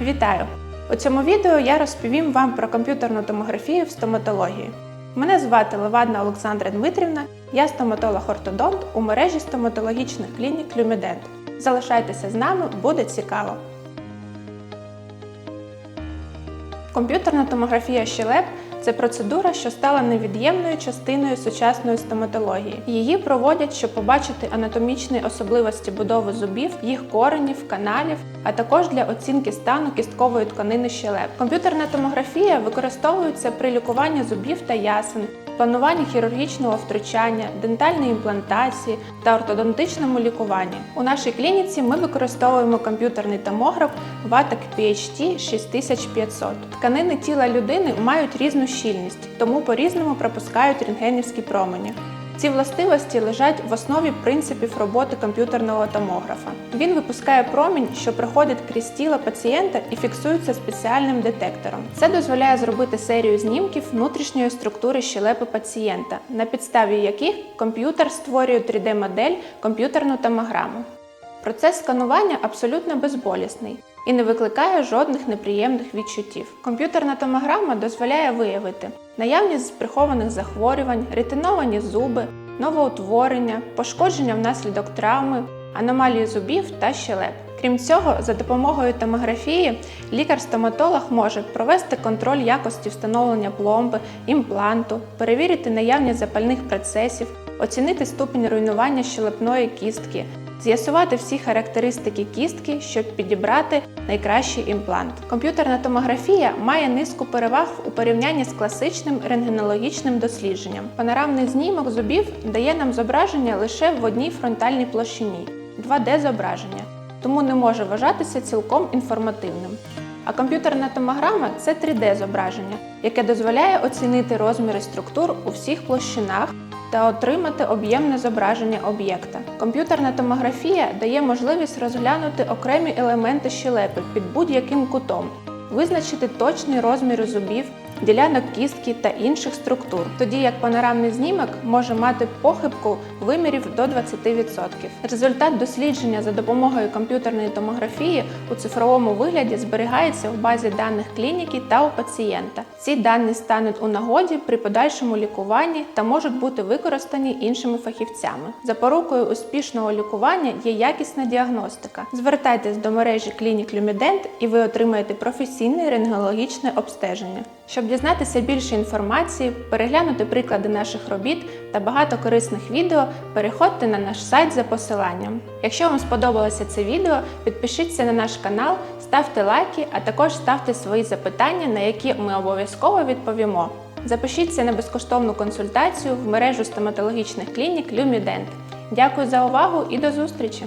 Вітаю! У цьому відео я розповім вам про комп'ютерну томографію в стоматології. Мене звати Левадна Олександра Дмитрівна, я стоматолог-ортодонт у мережі стоматологічних клінік Люмідент. Залишайтеся з нами, буде цікаво. Комп'ютерна томографія щелеп це процедура, що стала невід'ємною частиною сучасної стоматології. Її проводять, щоб побачити анатомічні особливості будови зубів, їх коренів, каналів, а також для оцінки стану кісткової тканини щелеп. Комп'ютерна томографія використовується при лікуванні зубів та ясен, плануванні хірургічного втручання, дентальної імплантації та ортодонтичному лікуванні. У нашій клініці ми використовуємо комп'ютерний томограф Vatek PHT 6500. Тканини тіла людини мають різну щільність, тому по-різному пропускають рентгенівські промені. Ці властивості лежать в основі принципів роботи комп'ютерного томографа. Він випускає промінь, що проходить крізь тіло пацієнта і фіксується спеціальним детектором. Це дозволяє зробити серію знімків внутрішньої структури щелепи пацієнта, на підставі яких комп'ютер створює 3D-модель комп'ютерну томограму. Процес сканування абсолютно безболісний і не викликає жодних неприємних відчуттів. Комп'ютерна томограма дозволяє виявити наявність прихованих захворювань, ретиновані зуби, новоутворення, пошкодження внаслідок травми, аномалії зубів та щелеп. Крім цього, за допомогою томографії лікар-стоматолог може провести контроль якості встановлення пломби, імпланту, перевірити наявність запальних процесів, оцінити ступінь руйнування щелепної кістки, з'ясувати всі характеристики кістки, щоб підібрати найкращий імплант. Комп'ютерна томографія має низку переваг у порівнянні з класичним рентгенологічним дослідженням. Панорамний знімок зубів дає нам зображення лише в одній фронтальній площині 2D зображення, тому не може вважатися цілком інформативним. А комп'ютерна томограма це 3D зображення, яке дозволяє оцінити розміри структур у всіх площинах та отримати об'ємне зображення об'єкта. Комп'ютерна томографія дає можливість розглянути окремі елементи щелепи під будь-яким кутом, визначити точний розмір зубів, ділянок кістки та інших структур, тоді як панорамний знімок може мати похибку вимірів до 20%. Результат дослідження за допомогою комп'ютерної томографії у цифровому вигляді зберігається в базі даних клініки та у пацієнта. Ці дані стануть у нагоді при подальшому лікуванні та можуть бути використані іншими фахівцями. Запорукою успішного лікування є якісна діагностика. Звертайтесь до мережі клінік Люмідент і ви отримаєте професійне рентгенологічне обстеження. Щоб дізнатися більше інформації, переглянути приклади наших робіт та багато корисних відео, переходьте на наш сайт за посиланням. Якщо вам сподобалося це відео, підпишіться на наш канал, ставте лайки, а також ставте свої запитання, на які ми обов'язково відповімо. Запишіться на безкоштовну консультацію в мережу стоматологічних клінік Люмідент. Дякую за увагу і до зустрічі!